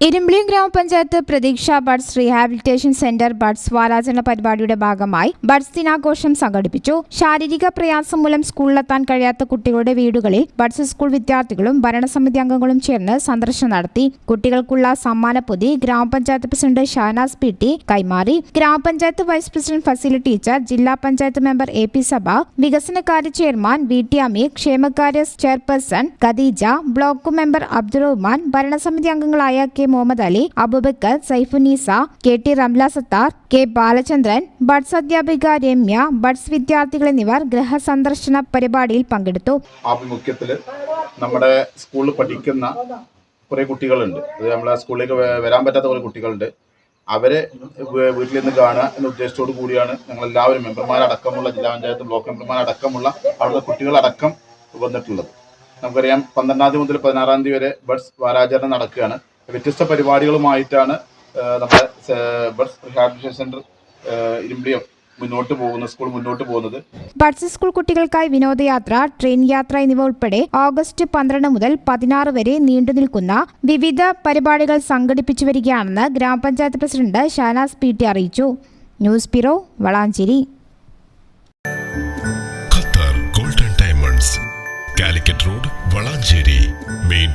ഇരുമ്പിളിയം ഗ്രാമപഞ്ചായത്ത് Pratheeksha buds rehabilitation centre buds വാരാചരണ പരിപാടിയുടെ ഭാഗമായി ബഡ്സ് ദിനാഘോഷം സംഘടിപ്പിച്ചു. ശാരീരിക പ്രയാസം മൂലം സ്കൂളിലെത്താൻ കഴിയാത്ത കുട്ടികളുടെ വീടുകളിൽ ബഡ്സ് സ്കൂൾ വിദ്യാർത്ഥികളും ഭരണസമിതി അംഗങ്ങളും ചേർന്ന് സന്ദർശനം നടത്തി. കുട്ടികൾക്കുള്ള സമ്മാനപ്പൊതി ഗ്രാമപഞ്ചായത്ത് പ്രസിഡന്റ് ഷാനാസ് പി ടി കൈമാറി. ഗ്രാമപഞ്ചായത്ത് വൈസ് പ്രസിഡന്റ് ഫസീല ടീച്ചർ ജില്ലാ പഞ്ചായത്ത് മെമ്പർ എ പി സഭ വികസനകാര്യ ചെയർമാൻ വി ടി അമീർ ക്ഷേമകാര്യ chairperson Khadeeja block member Abdurahman ഭരണസമിതി അംഗങ്ങളായ K Muhammad Ali Abubakkar Saifunneesa K T Ramla Sathar K Balachandran buds അധ്യാപിക രമ്യ ബഡ്സ് വിദ്യാർത്ഥികൾ എന്നിവർ ഗൃഹസന്ദർശന പരിപാടിയിൽ പങ്കെടുത്തു. ആഭിമുഖ്യത്തിൽ നമ്മുടെ സ്കൂളിൽ പഠിക്കുന്ന കുറേ കുട്ടികളുണ്ട്. നമ്മളെ സ്കൂളിലേക്ക് വരാൻ പറ്റാത്ത കുറേ കുട്ടികളുണ്ട്. അവരെ വീട്ടിൽ നിന്ന് കാണുക എന്ന ഉദ്ദേശത്തോടു കൂടിയാണ് ഞങ്ങൾ എല്ലാവരും മെമ്പർമാരടക്കമുള്ള ജില്ലാ പഞ്ചായത്ത് ബ്ലോക്ക് മെമ്പർമാരടക്കമുള്ള അവിടുത്തെ കുട്ടികളടക്കം വന്നിട്ടുള്ളത്. നമുക്കറിയാം പന്ത്രണ്ടാം തീയതി മുതൽ പതിനാറാം തീയതി വരെ ബഡ്സ് വാരാചരണം നടക്കുകയാണ്. വ്യത്യസ്ത പരിപാടികളുമായിട്ടാണ് നമ്മുടെ ബഡ്സ് റിഹാബിലിറ്റേഷൻ സെന്റർ ഇരുമ്പിളിയം മുന്നോട്ട് പോകുന്ന സ്കൂൾ മുന്നോട്ട് പോകുന്നത്. ബഡ്സ് സ്കൂൾ കുട്ടികൾക്കായി വിനോദയാത്ര ട്രെയിൻ യാത്ര എന്നിവ ഉൾപ്പെടെ ഓഗസ്റ്റ് പന്ത്രണ്ട് മുതൽ പതിനാറ് വരെ നീണ്ടുനിൽക്കുന്ന വിവിധ പരിപാടികൾ സംഘടിപ്പിച്ചു വരികയാണെന്ന് ഗ്രാമപഞ്ചായത്ത് പ്രസിഡന്റ് ഷാനാസ് പി ടി അറിയിച്ചു. News bureau Valanchery. Qatar golden diamonds Calicut road Valanchery main